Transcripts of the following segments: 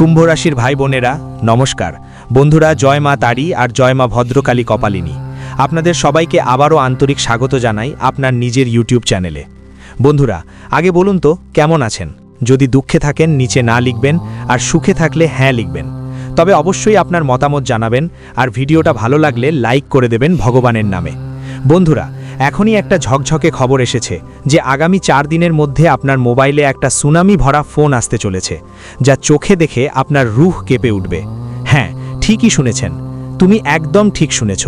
কুম্ভ রাশির ভাই বোনেরা, নমস্কার। বন্ধুরা, জয় মা তারি আর জয় মা ভদ্রকালী কপালিনী। আপনাদের সবাইকে আবারও আন্তরিক স্বাগত জানাই আপনার নিজের ইউটিউব চ্যানেলে। বন্ধুরা, আগে বলুন তো, কেমন আছেন? যদি দুঃখে থাকেন, নিচে না লিখবেন আর সুখে থাকলে হ্যাঁ লিখবেন। তবে অবশ্যই আপনার মতামত জানাবেন আর ভিডিওটা ভালো লাগলে লাইক করে দেবেন ভগবানের নামে। বন্ধুরা এখনই একটা ঝকঝকে খবর এসেছে যে আগামী চার দিনের মধ্যে আপনার মোবাইলে একটা সুনামি ভরা ফোন আসতে চলেছে, যা চোখে দেখে আপনার রুহ কেঁপে উঠবে। হ্যাঁ ঠিকই শুনেছেন। তুমি একদম ঠিক শুনেছ।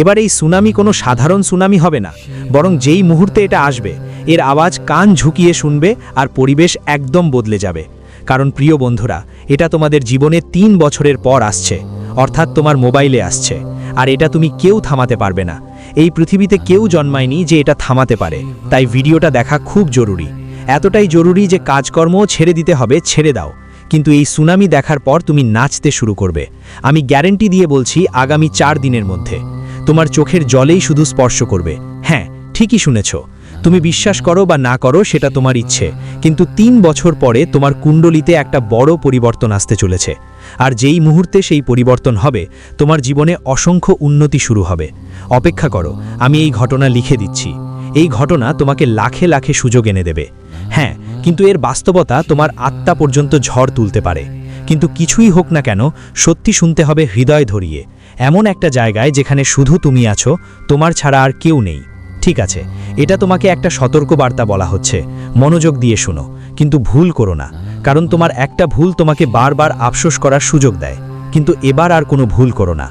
এবার এই সুনামি কোনো সাধারণ সুনামি হবে না, বরং যেই মুহূর্তে এটা আসবে, এর আওয়াজ কান ঝুঁকিয়ে শুনবে আর পরিবেশ একদম বদলে যাবে। কারণ প্রিয় বন্ধুরা, এটা তোমাদের জীবনে তিন বছরের পর আসছে, অর্থাৎ তোমার মোবাইলে আসছে, আর এটা তুমি কেউ থামাতে পারবে না। এই পৃথিবীতে কেউ জন্মায়নি যে এটা থামাতে পারে। তাই ভিডিওটা দেখা খুব জরুরি। এতটাই জরুরি যে কাজকর্মও ছেড়ে দিতে হবে, ছেড়ে দাও। কিন্তু এই সুনামি দেখার পর তুমি নাচতে শুরু করবে। আমি গ্যারেন্টি দিয়ে বলছি, আগামী চার দিনের মধ্যে। তোমার চোখের জলেই শুধু স্পর্শ করবে। হ্যাঁ ঠিকই শুনেছ। তুমি বিশ্বাস করো বা না করো, সেটা তোমার ইচ্ছে। কিন্তু তিন বছর পরে তোমার কুণ্ডলিতে একটা বড় পরিবর্তন আসতে চলেছে। আর যেই মুহূর্তে সেই পরিবর্তন হবে, তোমার জীবনে অসংখ্য উন্নতি শুরু হবে। অপেক্ষা করো, আমি এই ঘটনা লিখে দিচ্ছি। এই ঘটনা তোমাকে লাখে লাখে সুযোগ এনে দেবে। হ্যাঁ কিন্তু এর বাস্তবতা তোমার আত্মা পর্যন্ত ঝড় তুলতে পারে। কিন্তু কিছুই হোক না কেন, সত্যি শুনতে হবে হৃদয় ধরিয়ে। এমন একটা জায়গায় যেখানে শুধু তুমি আছো, তোমার ছাড়া আর কেউ নেই। ঠিক আছে, এটা তোমাকে একটা সতর্ক বার্তা বলা হচ্ছে, মনোযোগ দিয়ে শুনো, কিন্তু ভুল করো না, কারণ তোমার একটা ভুল তোমাকে বারবার আফসোস করার সুযোগ দেয়, কিন্তু এবার আর কোনো ভুল করো না,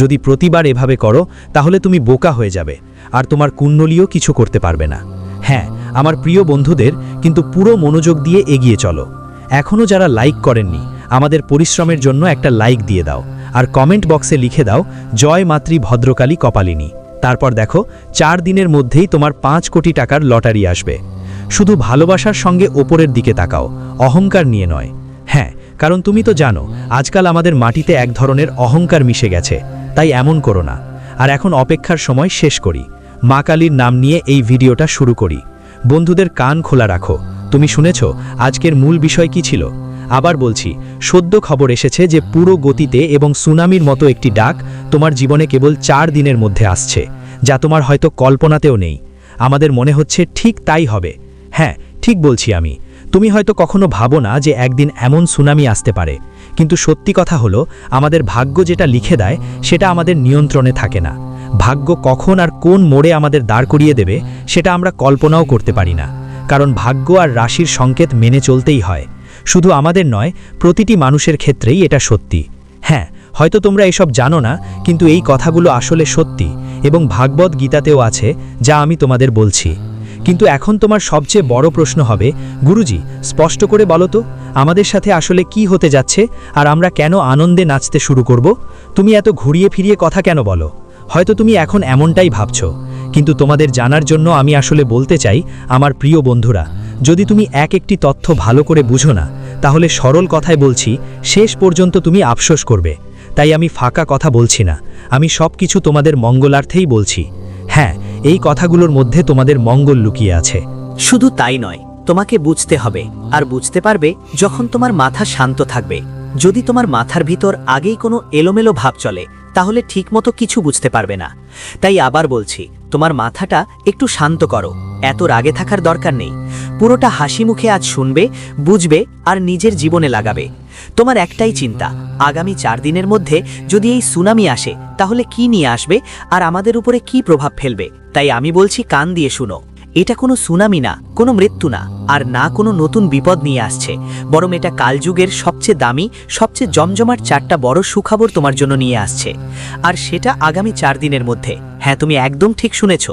যদি প্রতিবার এভাবে করো, তাহলে তুমি বোকা হয়ে যাবে, আর তোমার কুণ্ডলীও কিছু করতে পারবে না। হ্যাঁ আমার প্রিয় বন্ধুদের, কিন্তু পুরো মনোযোগ দিয়ে এগিয়ে চলো এখনও যারা লাইক করেননি, আমাদের পরিশ্রমের জন্য একটা লাইক দিয়ে দাও, আর কমেন্ট বক্সে লিখে দাও, জয় মাতৃ ভদ্রকালী কপালিনী। তারপর দেখো, চার দিনের মধ্যেই তোমার পাঁচ কোটি টাকার লটারি আসবে। শুধু ভালোবাসার সঙ্গে ওপরের দিকে তাকাও, অহংকার নিয়ে নয়। হ্যাঁ কারণ তুমি তো জানো, আজকাল আমাদের মাটিতে এক ধরনের অহংকার মিশে গেছে, তাই এমন করো না। আর এখন অপেক্ষার সময় শেষ করি। মা কালীর নাম নিয়ে এই ভিডিওটা শুরু করি। বন্ধুদের কান খোলা রাখো। তুমি শুনেছ, আজকের মূল বিষয় কি ছিল? আবার বলছি, সদ্য খবর এসেছে যে পুরো গতিতে এবং সুনামির মতো একটি ডাক তোমার জীবনে কেবল চার দিনের মধ্যে আসছে, যা তোমার হয়তো কল্পনাতেও নেই। আমাদের মনে হচ্ছে ঠিক তাই হবে। হ্যাঁ ঠিক বলছি আমি। তুমি হয়তো কখনো ভাবো না যে একদিন এমন সুনামি আসতে পারে, কিন্তু সত্যি কথা হলো, আমাদের ভাগ্য যেটা লিখে দেয়, সেটা আমাদের নিয়ন্ত্রণে থাকে না। ভাগ্য কখন আর কোন মোড়ে আমাদের দাঁড় করিয়ে দেবে, সেটা আমরা কল্পনাও করতে পারি না। কারণ ভাগ্য আর রাশির সংকেত মেনে চলতেই হয়। শুধু আমাদের নয়, প্রতিটি মানুষের ক্ষেত্রেই এটা সত্যি। হ্যাঁ হয়তো তোমরা এসব জানো না, কিন্তু এই কথাগুলো আসলে সত্যি এবং ভাগবত গীতাতেও আছে, যা আমি তোমাদের বলছি। কিন্তু এখন তোমার সবচেয়ে বড় প্রশ্ন হবে, গুরুজি, স্পষ্ট করে বলো তো, আমাদের সাথে আসলে কি হতে যাচ্ছে, আর আমরা কেন আনন্দে নাচতে শুরু করব? তুমি এত ঘুরিয়ে ফিরিয়ে কথা কেন বলো? হয়তো তুমি এখন এমনটাই ভাবছ। কিন্তু তোমাদের জানার জন্য আমি আসলে বলতে চাই, আমার প্রিয় বন্ধুরা, যদি তুমি এক একটি তথ্য ভালো করে বুঝো না, তাহলে সরল কথায় বলছি, শেষ পর্যন্ত তুমি আফসোস করবে। তাই আমি ফাঁকা কথা বলছি না, আমি সব কিছু তোমাদের মঙ্গলার্থেই বলছি। হ্যাঁ এই কথাগুলোর মধ্যে তোমাদের মঙ্গল লুকিয়ে আছে। শুধু তাই নয়, তোমাকে বুঝতে হবে, আর বুঝতে পারবে যখন তোমার মাথা শান্ত থাকবে। যদি তোমার মাথার ভিতর আগেই কোনো এলোমেলো ভাব চলে, তাহলে ঠিকমতো কিছু বুঝতে পারবে না। তাই আবার বলছি তোমার মাথাটা একটু শান্ত করো, এত রাগে থাকার দরকার নেই। পুরোটা হাসি মুখে আজ শুনবে, বুঝবে আর নিজের জীবনে লাগাবে। তোমার একটাই চিন্তা, আগামী চার দিনের মধ্যে যদি এই সুনামি আসে, তাহলে কি নিয়ে আসবে আর আমাদের উপরে কি প্রভাব ফেলবে? তাই আমি বলছি কান দিয়ে শুনো। এটা কোনো সুনামি না, কোনো মৃত্যু না, আর না কোনো নতুন বিপদ নিয়ে আসছে। বরং এটা কালযুগের সবচেয়ে দামি, সবচেয়ে জমজমাট চারটা বড় সুখবর তোমার জন্য নিয়ে আসছে। আর সেটা আগামী চার দিনের মধ্যে। হ্যাঁ তুমি একদম ঠিক শুনেছ।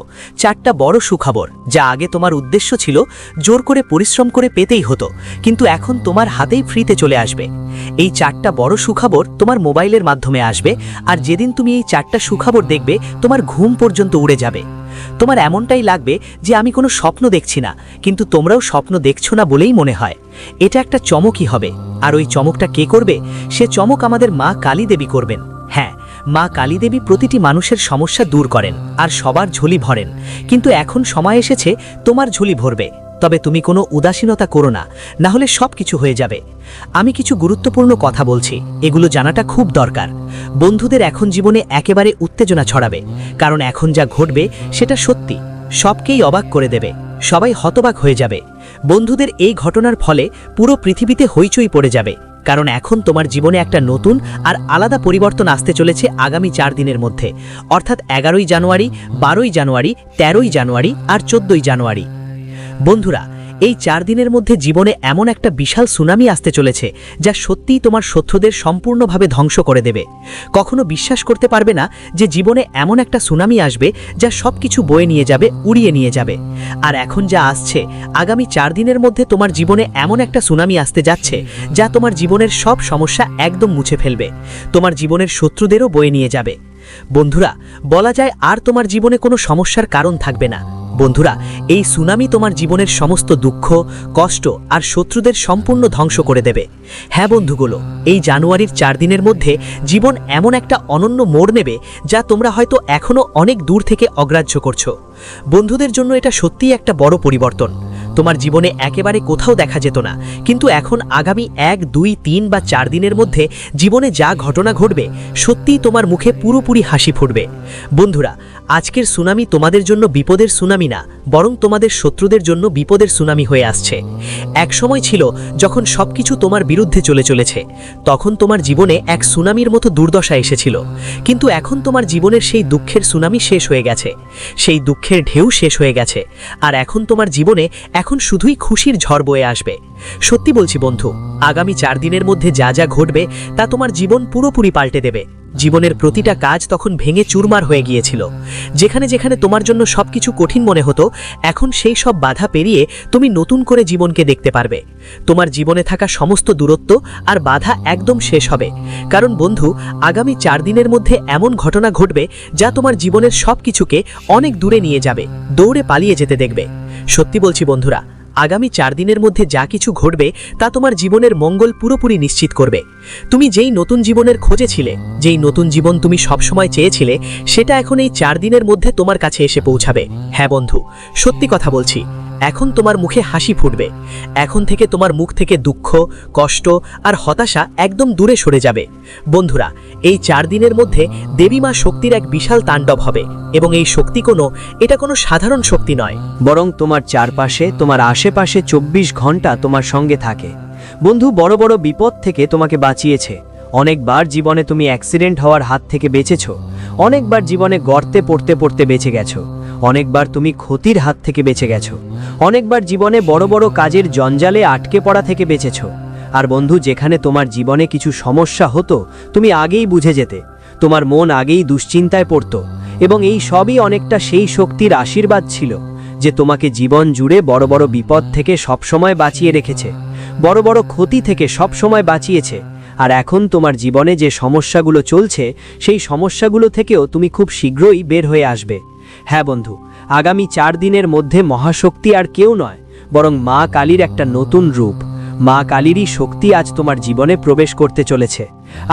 চারটা বড় সুখবর, যা আগে তোমার উদ্দেশ্য ছিল জোর করে পরিশ্রম করে পেতেই হতো, কিন্তু এখন তোমার হাতেই ফ্রিতে চলে আসবে। এই চারটা বড় সুখবর তোমার মোবাইলের মাধ্যমে আসবে, আর যেদিন তুমি এই চারটা সুখবর দেখবে, তোমার ঘুম পর্যন্ত উড়ে যাবে। তোমার এমনটাই লাগবে যে আমি কোনো স্বপ্ন দেখছি না, কিন্তু তোমরাও স্বপ্ন দেখছ না বলেই মনে হয়। এটা একটা চমকই হবে। আর ওই চমকটা কে করবে? সে চমক আমাদের মা কালী দেবী করবেন। হ্যাঁ মা কালীদেবী প্রতিটি মানুষের সমস্যা দূর করেন আর সবার ঝুলি ভরেন। কিন্তু এখন সময় এসেছে তোমার ঝুলি ভরবে। তবে তুমি কোনো উদাসীনতা করো না না হলে সব কিছু হয়ে যাবে। আমি কিছু গুরুত্বপূর্ণ কথা বলছি, এগুলো জানাটা খুব দরকার। বন্ধুদের এখন জীবনে একেবারে উত্তেজনা ছড়াবে, কারণ এখন যা ঘটবে সেটা সত্যি। সবকেই অবাক করে দেবে, সবাই হতবাক হয়ে যাবে। বন্ধুদের এই ঘটনার ফলে পুরো পৃথিবীতে হইচই পড়ে যাবে। কারণ এখন তোমার জীবনে একটা নতুন আর আলাদা পরিবর্তন আসতে চলেছে আগামী চার দিনের মধ্যে। অর্থাৎ এগারোই জানুয়ারি, বারোই জানুয়ারি, তেরোই জানুয়ারি আর চোদ্দই জানুয়ারি। বন্ধুরা এই চার দিনের মধ্যে জীবনে এমন একটা বিশাল সুনামি আসতে চলেছে যা সত্যিই তোমার শত্রুদের সম্পূর্ণভাবে ধ্বংস করে দেবে। কখনো বিশ্বাস করতে পারবে না যে জীবনে এমন একটা সুনামি আসবে যা সব কিছু বয়ে নিয়ে যাবে, উড়িয়ে নিয়ে যাবে। আর এখন যা আসছে, আগামী চার দিনের মধ্যে তোমার জীবনে এমন একটা সুনামি আসতে যাচ্ছে যা তোমার জীবনের সব সমস্যা একদম মুছে ফেলবে। তোমার জীবনের শত্রুদেরও বয়ে নিয়ে যাবে। বন্ধুরা, বলা যায় আর তোমার জীবনে কোনো সমস্যার কারণ থাকবে না। বন্ধুরা, এই সুনামি তোমার জীবনের সমস্ত দুঃখ, কষ্ট আর শত্রুদের সম্পূর্ণ ধ্বংস করে দেবে। হ্যাঁ বন্ধুগুলো, এই জানুয়ারির চার দিনের মধ্যে জীবন এমন একটা অনন্য মোড় নেবে যা তোমরা হয়তো এখনও অনেক দূর থেকে অগ্রাহ্য করছ। বন্ধুদের জন্য এটা সত্যিই একটা বড় পরিবর্তন। তোমার জীবনে একেবারে কোথাও দেখা যেত না, কিন্তু এখন আগামী এক, দুই, তিন বা চার দিনের মধ্যে জীবনে যা ঘটনা ঘটবে, সত্যিই তোমার মুখে পুরোপুরি হাসি ফুটবে। বন্ধুরা আজকের সুনামি তোমাদের জন্য বিপদের সুনামি না, বরং তোমাদের শত্রুদের জন্য বিপদের সুনামি হয়ে আসছে। এক সময় ছিল যখন সবকিছু তোমার বিরুদ্ধে চলে চলেছে, তখন তোমার জীবনে এক সুনামির মতো দুর্দশা এসেছিল। কিন্তু এখন তোমার জীবনের সেই দুঃখের সুনামি শেষ হয়ে গেছে। সেই দুঃখের ঢেউ শেষ হয়ে গেছে, আর এখন তোমার জীবনে এখন শুধুই খুশির ঝড় বয়ে আসবে। সত্যি বলছি বন্ধু, আগামী চার দিনের মধ্যে যা যা ঘটবে, তা তোমার জীবন পুরোপুরি পাল্টে দেবে। জীবনের প্রতিটা কাজ তখন ভেঙে চুরমার হয়ে গিয়েছিল। যেখানে যেখানে তোমার জন্য সবকিছু কঠিন মনে হতো, এখন সেই সব বাধা পেরিয়ে তুমি নতুন করে জীবনকে দেখতে পারবে। তোমার জীবনে থাকা সমস্ত দূরত্ব আর বাধা একদম শেষ হবে। কারণ বন্ধু, আগামী চার দিনের মধ্যে এমন ঘটনা ঘটবে যা তোমার জীবনের সব কিছুকে অনেক দূরে নিয়ে যাবে, দৌড়ে পালিয়ে যেতে দেখবে। সত্যি বলছি বন্ধুরা আগামী চার দিনের মধ্যে যা কিছু ঘটবে তা তোমার জীবনের মঙ্গল পুরোপুরি নিশ্চিত করবে। তুমি যেই নতুন জীবনের খোঁজে ছিলে যেই নতুন জীবন তুমি সবসময় চেয়েছিলে, সেটা এখন এই চার দিনের মধ্যে তোমার কাছে এসে পৌঁছাবে। হ্যাঁ বন্ধু, সত্যি কথা বলছি। এখন তোমার মুখে হাসি ফুটবে। এখন থেকে তোমার মুখ থেকে দুঃখ, কষ্ট আর হতাশা একদম দূরে সরে যাবে। বন্ধুরা, এই চার দিনের মধ্যে দেবী মা শক্তির এক বিশাল তাণ্ডব হবে এবং এই শক্তি কোনো, এটা কোনো সাধারণ শক্তি নয়। বরং তোমার চারপাশে, তোমার আশেপাশে চব্বিশ ঘণ্টা তোমার সঙ্গে থাকে। বন্ধু, বড় বড় বিপদ থেকে তোমাকে বাঁচিয়েছে। অনেকবার জীবনে তুমি অ্যাক্সিডেন্ট হওয়ার হাত থেকে বেঁচেছো। অনেকবার জীবনে গর্তে পড়তে পড়তে বেঁচে গেছো। অনেকবার তুমি ক্ষতির হাত থেকে বেঁচে গেছো। অনেকবার জীবনে বড় বড় কাজের জঞ্জালে আটকে পড়া থেকে বেঁচেছ। আর বন্ধু, যেখানে তোমার জীবনে কিছু সমস্যা হতো, তুমি আগেই বুঝে যেতে। তোমার মন আগেই দুশ্চিন্তায় পড়ত এবং এই সবই অনেকটা সেই শক্তির আশীর্বাদ ছিল যে তোমাকে জীবন জুড়ে বড় বড় বিপদ থেকে সবসময় বাঁচিয়ে রেখেছে, বড় বড় ক্ষতি থেকে সবসময় বাঁচিয়েছে। আর এখন তোমার জীবনে যে সমস্যাগুলো চলছে, সেই সমস্যাগুলো থেকেও তুমি খুব শীঘ্রই বের হয়ে আসবে। হ্যাঁ বন্ধু, আগামী চার দিনের মধ্যে মহাশক্তি আর কেউ নয়, বরং মা কালীর একটা নতুন রূপ। মা কালীরই শক্তি আজ তোমার জীবনে প্রবেশ করতে চলেছে।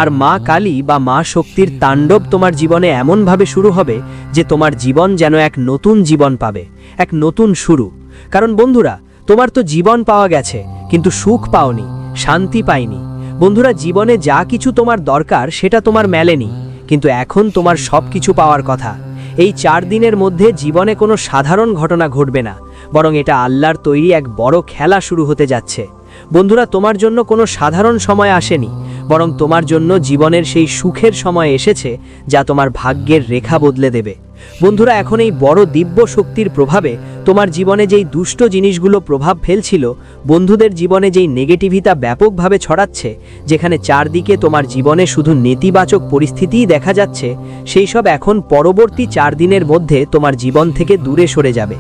আর মা কালী বা মা শক্তির তাণ্ডব তোমার জীবনে এমনভাবে শুরু হবে যে তোমার জীবন যেন এক নতুন জীবন পাবে, এক নতুন শুরু। কারণ বন্ধুরা, তোমার তো জীবন পাওয়া গেছে, কিন্তু সুখ পাওনি, শান্তি পাইনি। বন্ধুরা, জীবনে যা কিছু তোমার দরকার সেটা তোমার মেলেনি, কিন্তু এখন তোমার সব কিছু পাওয়ার কথা। এই চার দিনের মধ্যে জীবনে কোনো সাধারণ ঘটনা ঘটবে না, বরং এটা আল্লাহর তৈরি এক বড় খেলা শুরু হতে যাচ্ছে। বন্ধুরা, তোমার জন্য কোনো সাধারণ সময় আসেনি, বরং তোমার জন্য জীবনের সেই সুখের সময় এসেছে যা তোমার ভাগ্যের রেখা বদলে দেবে। বন্ধুরা, এখন এই বড় দিব্য শক্তির প্রভাবে তোমার জীবনে যেই দুষ্ট জিনিসগুলো প্রভাব ফেলছিল, বন্ধুদের জীবনে যেই নেগেটিভিতা ব্যাপকভাবে ছড়াচ্ছে, যেখানে চারদিকে তোমার জীবনে শুধু নেতিবাচক পরিস্থিতিই দেখা যাচ্ছে, সেই সব এখন পরবর্তী চার দিনের মধ্যে তোমার জীবন থেকে দূরে সরে যাবে।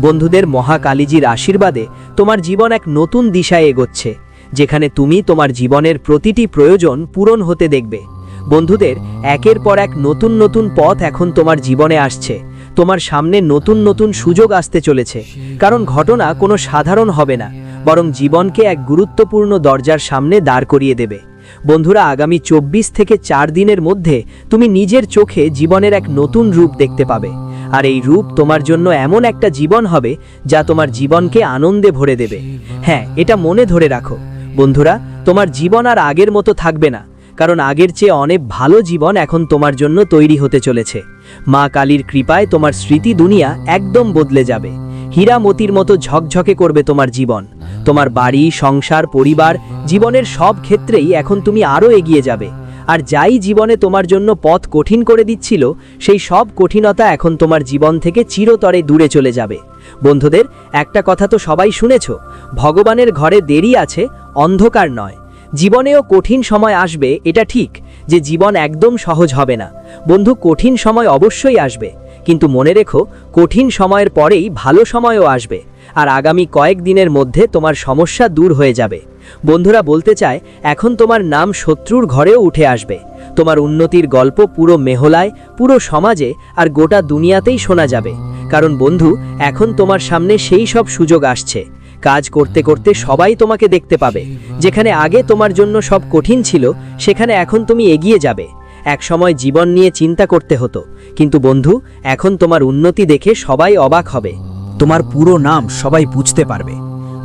বন্ধুদের মহাকালীজির আশীর্বাদে তোমার জীবন এক নতুন দিশায় এগোচ্ছে, যেখানে তুমি তোমার জীবনের প্রতিটি প্রয়োজন পূরণ হতে দেখবে। বন্ধুদের, একের পর এক নতুন নতুন পথ এখন তোমার জীবনে আসছে। তোমার সামনে নতুন নতুন সুযোগ আসতে চলেছে। কারণ ঘটনা কোনো সাধারণ হবে না, বরং জীবনকে এক গুরুত্বপূর্ণ দরজার সামনে দাঁড় করিয়ে দেবে। বন্ধুরা, আগামী চব্বিশ থেকে চার দিনের মধ্যে তুমি নিজের চোখে জীবনের এক নতুন রূপ দেখতে পাবে। আর এই রূপ তোমার জন্য এমন একটা জীবন হবে, যা তোমার জীবনকে আনন্দে ভরে দেবে। হ্যাঁ এটা মনে ধরে রাখো। বন্ধুরা, তোমার জীবন আর আগের মতো থাকবে না। কারণ আগের চেয়ে অনেক ভালো জীবন এখন তোমার জন্য তৈরি হতে চলেছে। মা কালীর কৃপায় তোমার স্মৃতি দুনিয়া একদম বদলে যাবে। হীরা মতির মতো ঝকঝকে করবে তোমার জীবন। তোমার বাড়ি, সংসার, পরিবার, জীবনের সব ক্ষেত্রেই এখন তুমি আরও এগিয়ে যাবে। আর যাই জীবনে তোমার জন্য পথ কঠিন করে দিচ্ছিল, সেই সব কঠিনতা এখন তোমার জীবন থেকে চিরতরে দূরে চলে যাবে। বন্ধুদের, একটা কথা তো সবাই শুনেছ, ভগবানের ঘরে দেরি আছে, অন্ধকার নয়। জীবনেও কঠিন সময় আসবে, এটা ঠিক, যে জীবন একদম সহজ হবে না। বন্ধু, কঠিন সময় অবশ্যই আসবে, কিন্তু মনে রেখো, কঠিন সময়ের পরেই ভালো সময়ও আসবে, আর আগামী কয়েক দিনের মধ্যে তোমার সমস্যা দূর হয়ে যাবে। বন্ধুরা, বলতে চায় এখন তোমার নাম শত্রুর ঘরেও উঠে আসবে। তোমার উন্নতির গল্প পুরো মেহলায়, পুরো সমাজে আর গোটা দুনিয়াতেই শোনা যাবে। কারণ বন্ধু, এখন তোমার সামনে সেই সব সুযোগ আসছে। কাজ করতে করতে সবাই তোমাকে দেখতে পাবে। যেখানে আগে তোমার জন্য সব কঠিন ছিল, সেখানে এখন তুমি এগিয়ে যাবে। এক সময় জীবন নিয়ে চিন্তা করতে হতো, কিন্তু বন্ধু, এখন তোমার উন্নতি দেখে সবাই অবাক হবে। তোমার পুরো নাম সবাই বুঝতে পারবে।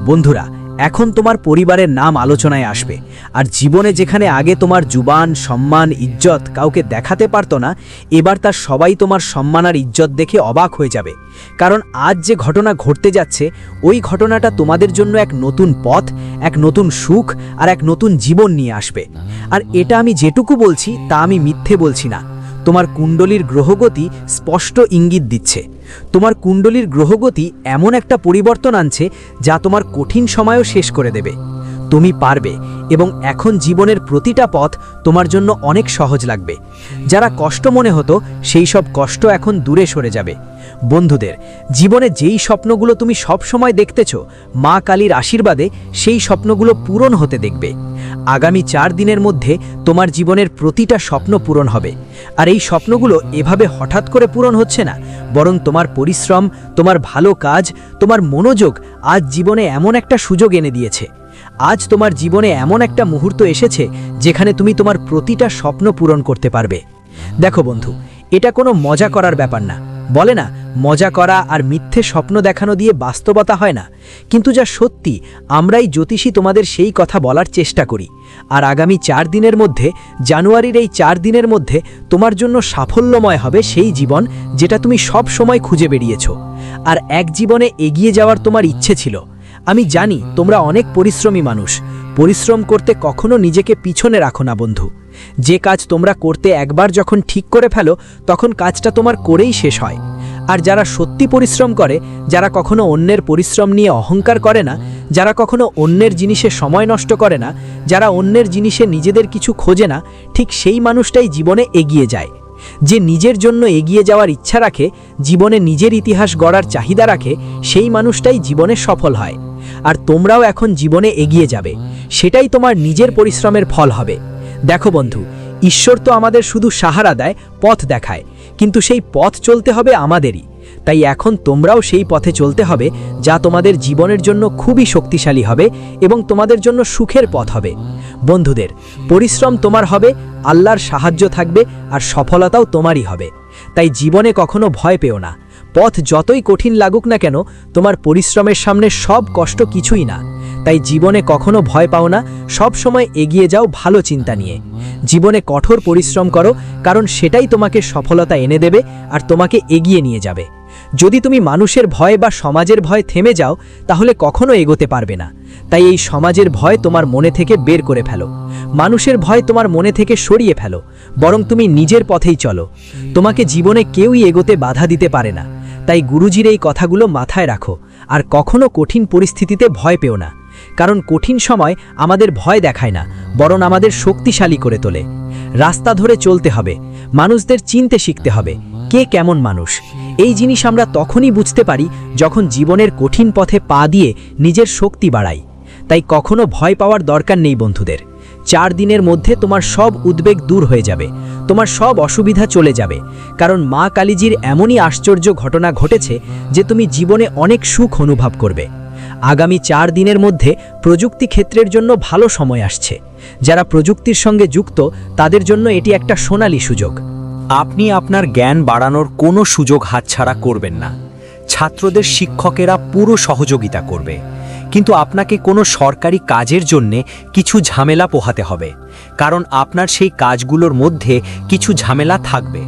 বন্ধুরা এখন তোমার পরিবারের নাম আলোচনায় আসবে। আর জীবনে যেখানে আগে তোমার জুবান, সম্মান, ইজ্জত কাউকে দেখাতে পারতো না, এবার তার সবাই তোমার সম্মান আর ইজ্জত দেখে অবাক হয়ে যাবে। কারণ আজ যে ঘটনা ঘটতে যাচ্ছে, ওই ঘটনাটা তোমাদের জন্য এক নতুন পথ, এক নতুন সুখ আর এক নতুন জীবন নিয়ে আসবে। আর এটা আমি যেটুকু বলছি, তা আমি মিথ্যে বলছি না। তোমার কুণ্ডলীর গ্রহগতি স্পষ্ট ইঙ্গিত দিচ্ছে। তোমার কুণ্ডলীর গ্রহগতি এমন একটা পরিবর্তন আনছে যা তোমার কঠিন সময়ও শেষ করে দেবে। তুমি পারবে এবং এখন জীবনের প্রতিটা পথ তোমার জন্য অনেক সহজ লাগবে। যারা কষ্ট মনে হতো, সেই সব কষ্ট এখন দূরে সরে যাবে। বন্ধুদের, জীবনে যেই স্বপ্নগুলো তুমি সব সময় দেখতেছ, মা কালীর আশীর্বাদে সেই স্বপ্নগুলো পূরণ হতে দেখবে। আগামী চার দিনের মধ্যে তোমার জীবনের প্রতিটা স্বপ্ন পূরণ হবে। আর এই স্বপ্নগুলো এভাবে হঠাৎ করে পূরণ হচ্ছে না, বরং তোমার পরিশ্রম, তোমার ভালো কাজ, তোমার মনোযোগ আজ জীবনে এমন একটা সুযোগ এনে দিয়েছে। আজ তোমার জীবনে এমন একটা মুহূর্ত এসেছে যেখানে তুমি তোমার প্রতিটা স্বপ্ন পূরণ করতে পারবে। দেখো বন্ধু, এটা কোনো মজা করার ব্যাপার না। বলে না, মজা করা আর মিথ্যে স্বপ্ন দেখানো দিয়ে বাস্তবতা হয় না। কিন্তু যা সত্যি, আমরাই জ্যোতিষী তোমাদের সেই কথা বলার চেষ্টা করি। আর আগামী চার দিনের মধ্যে, জানুয়ারির এই চার দিনের মধ্যে, তোমার জন্য সাফল্যময় হবে সেই জীবন যেটা তুমি সব সময় খুঁজে বেরিয়েছ। আর এক জীবনে এগিয়ে যাওয়ার তোমার ইচ্ছে ছিল। আমি জানি তোমরা অনেক পরিশ্রমী মানুষ। পরিশ্রম করতে কখনো নিজেকে পিছনে রাখো না, বন্ধু। যে কাজ তোমরা করতে একবার যখন ঠিক করে ফেলো, তখন কাজটা তোমার করেই শেষ হয়। আর যারা সত্যি পরিশ্রম করে, যারা কখনো অন্যের পরিশ্রম নিয়ে অহংকার করে না, যারা কখনো অন্যের জিনিসে সময় নষ্ট করে না, যারা অন্যের জিনিসে নিজেদের কিছু খোঁজে না, ঠিক সেই মানুষটাই জীবনে এগিয়ে যায়। যে নিজের জন্য এগিয়ে যাওয়ার ইচ্ছা রাখে, জীবনে নিজের ইতিহাস গড়ার চাহিদা রাখে, সেই মানুষটাই জীবনে সফল হয়। আর তোমরাও এখন জীবনে এগিয়ে যাবে। সেটাই তোমার নিজের পরিশ্রমের ফল হবে। দেখো বন্ধু, ঈশ্বর তো আমাদের শুধু সাহারা দেয়, পথ দেখায়। কিন্তু সেই পথ চলতে হবে আমাদেরই। তাই এখন তোমরাও সেই পথে চলতে হবে, যা তোমাদের জীবনের জন্য খুবই শক্তিশালী হবে এবং তোমাদের জন্য সুখের পথ হবে। বন্ধুদের, পরিশ্রম তোমার হবে, আল্লাহর সাহায্য থাকবে আর সফলতাও তোমারই হবে। তাই জীবনে কখনো ভয় পেও না। পথ যতই কঠিন লাগুক না কেন, তোমার পরিশ্রমের সামনে সব কষ্ট কিছুই না। তাই জীবনে কখনো ভয় পাও না, সব সময় এগিয়ে যাও ভালো চিন্তা নিয়ে। জীবনে কঠোর পরিশ্রম করো, কারণ সেটাই তোমাকে সফলতা এনে দেবে আর তোমাকে এগিয়ে নিয়ে যাবে। যদি তুমি মানুষের ভয় বা সমাজের ভয় থেমে যাও, তাহলে কখনো এগোতে পারবে না। তাই এই সমাজের ভয় তোমার মনে থেকে বের করে ফেলো। মানুষের ভয় তোমার মনে থেকে সরিয়ে ফেলো, বরং তুমি নিজের পথেই চলো। তোমাকে জীবনে কেউই এগোতে বাধা দিতে পারে না। তাই গুরুজির এই কথাগুলো মাথায় রাখো, আর কখনো কঠিন পরিস্থিতিতে ভয় পেও না, কারণ কঠিন সময় আমাদের ভয় দেখায় না, বরং আমাদের শক্তিশালী করে তোলে। রাস্তা ধরে চলতে হবে, মানুষদের চিনতে শিখতে হবে, কে কেমন মানুষ। এই জিনিস আমরা তখনই বুঝতে পারি যখন জীবনের কঠিন পথে পা দিয়ে নিজের শক্তি বাড়াই। তাই কখনো ভয় পাওয়ার দরকার নেই বন্ধুদের। চার দিনের মধ্যে তোমার সব উদ্বেগ দূর হয়ে যাবে তোমার সব অসুবিধা চলে যাবে। কারণ মা কালীজির এমনই আশ্চর্য ঘটনা ঘটেছে যে তুমি জীবনে অনেক সুখ অনুভব করবে। আগামী চার দিনের মধ্যে প্রযুক্তি ক্ষেত্রের জন্য ভালো সময় আসছে। যারা প্রযুক্তির সঙ্গে যুক্ত, তাদের জন্য এটি একটা সোনালি সুযোগ। আপনি আপনার জ্ঞান বাড়ানোর কোনো সুযোগ হাতছাড়া করবেন না। ছাত্রদের শিক্ষকেরা পুরো সহযোগিতা করবে। কিন্তু আপনাকে কোনো সরকারি কাজের জন্যে কিছু ঝামেলা পোহাতে হবে, কারণ আপনার সেই কাজগুলোর মধ্যে কিছু ঝামেলা থাকবে।